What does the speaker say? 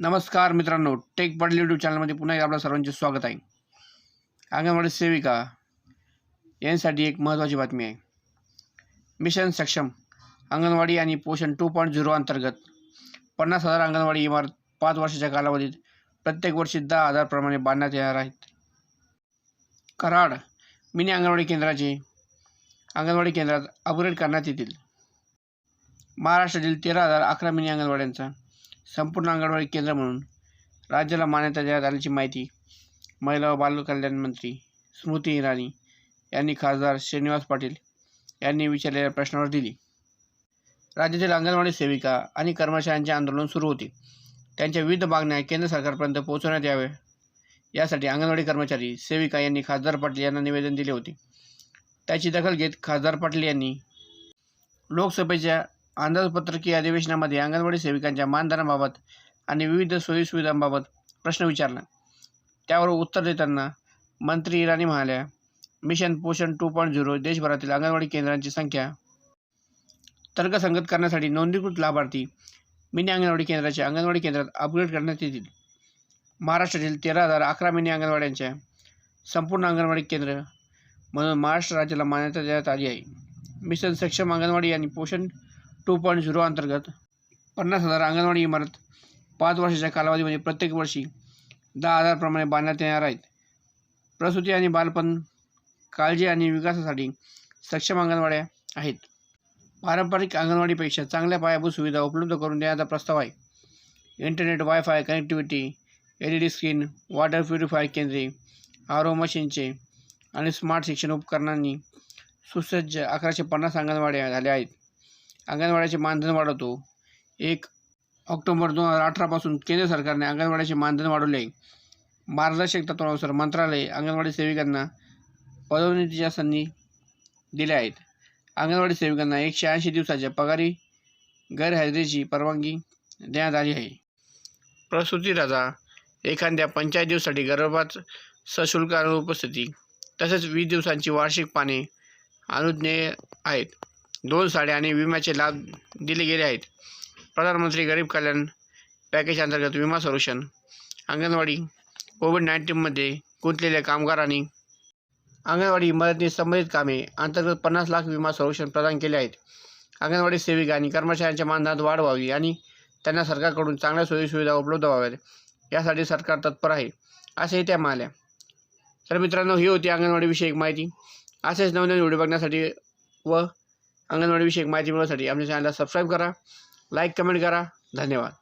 नमस्कार मित्रांनो टेक पडली यूट्यूब चॅनलमध्ये पुन्हा एकदा आपल्या सर्वांचे स्वागत आहे. अंगणवाडी सेविका यांसाठी एक महत्त्वाची बातमी आहे. मिशन सक्षम अंगणवाडी आणि पोषण टू पॉईंट झिरो अंतर्गत पन्नास हजार अंगणवाडी इमारत पाच वर्षाच्या कालावधीत प्रत्येक वर्षी दहा हजारप्रमाणे बांधण्यात येणार आहेत. कराड मिनी अंगणवाडी केंद्राचे अंगणवाडी केंद्रात अपग्रेड करण्यात येतील. महाराष्ट्रातील तेरा हजार अकरा मिनी अंगणवाड्यांचा संपूर्ण अंगणवाडी केंद्र म्हणून राज्याला मान्यता देण्यात आल्याची माहिती महिला व बालकल्याण मंत्री स्मृती इराणी यांनी खासदार श्रीनिवास पाटील यांनी विचारलेल्या प्रश्नावर दिली. राज्यातील अंगणवाडी सेविका आणि कर्मचाऱ्यांचे आंदोलन सुरू होते. त्यांच्या विविध मागण्या केंद्र सरकारपर्यंत पोहोचवण्यात याव्या यासाठी अंगणवाडी कर्मचारी सेविका यांनी खासदार पाटील यांना निवेदन दिले होते. त्याची दखल घेत खासदार पाटील यांनी लोकसभेच्या अंदाजपत्रकीय अधिवेशनामध्ये अंगणवाडी सेविकांच्या मानधनाबाबत आणि विविध सोयीसुविधांबाबत प्रश्न विचारला. त्यावर उत्तर देताना मंत्री इराणी म्हणाल्या मिशन पोषण टू पॉईंट झिरो देशभरातील अंगणवाडी केंद्रांची संख्या तर्कसंगत करण्यासाठी नोंदणीकृत लाभार्थी मिनी अंगणवाडी केंद्राच्या अंगणवाडी केंद्रात अपग्रेड करण्यात येतील. महाराष्ट्रातील तेरा हजार अकरा मिनी अंगणवाड्यांच्या संपूर्ण अंगणवाडी केंद्र म्हणून महाराष्ट्र राज्याला मान्यता देण्यात आली आहे. मिशन सक्षम अंगणवाडी आणि पोषण टू पॉईंट झिरो अंतर्गत पन्नास हजार अंगणवाडी इमारत पाच वर्षाच्या कालावधीमध्ये प्रत्येक वर्षी दहा हजारप्रमाणे बांधण्यात येणार आहेत. प्रसूती आणि बालपण काळजी आणि विकासासाठी सक्षम अंगणवाड्या आहेत. पारंपरिक अंगणवाडीपेक्षा चांगल्या पायाभूत सुविधा उपलब्ध करून देण्याचा प्रस्ताव आहे. Internet wifi connectivity L E D screen water purifier केंद्रे आर ओ मशीनचे आणि स्मार्ट शिक्षण उपकरणांनी सुसज्ज अकराशे पन्नास अंगणवाड्या झाल्या आहेत. अंगणवाड्याचे मानधन वाढवतो. एक ऑक्टोबर दोन हजार अठरापासून केंद्र सरकारने अंगणवाड्याचे मानधन वाढवले. आहे मार्गदर्शक तत्वानुसार मंत्रालय अंगणवाडी सेविकांना पदोन्नतीच्या संधी दिल्या आहेत. अंगणवाडी सेविकांना एकशे ऐंशी दिवसाच्या पगारी गैरहजेरीची परवानगी देण्यात आली आहे. प्रसूती रजा एखाद्या पंचायत दिवसासाठी गर्भपात सशुल्क अनुपस्थिती तसेच वीस दिवसांची वार्षिक पाने अनुज्ञेय आहेत. दोन साड्या आणि विम्याचे लाभ दिले गेले आहेत. प्रधानमंत्री गरीब कल्याण पॅकेज अंतर्गत विमा संरक्षण अंगणवाडी कोविड नाईन्टीनमध्ये गुंतलेल्या कामगारांनी अंगणवाडी मदतीने संबंधित कामे अंतर्गत पन्नास लाख विमा संरक्षण प्रदान केले आहेत. अंगणवाडी सेविका आणि कर्मचाऱ्यांच्या मानधनात वाढ व्हावी आणि त्यांना सरकारकडून चांगल्या सोयीसुविधा उपलब्ध व्हाव्यात यासाठी सरकार तत्पर आहे असेही त्या म्हणाल्या. तर मित्रांनो ही होती अंगणवाडीविषयक माहिती. असेच नवनवीन व्हिडिओ बघण्यासाठी व अंगणवाडीविषयक माहिती मिळवण्यासाठी आमच्या चॅनलला सबस्क्राईब करा लाईक कमेंट करा. धन्यवाद.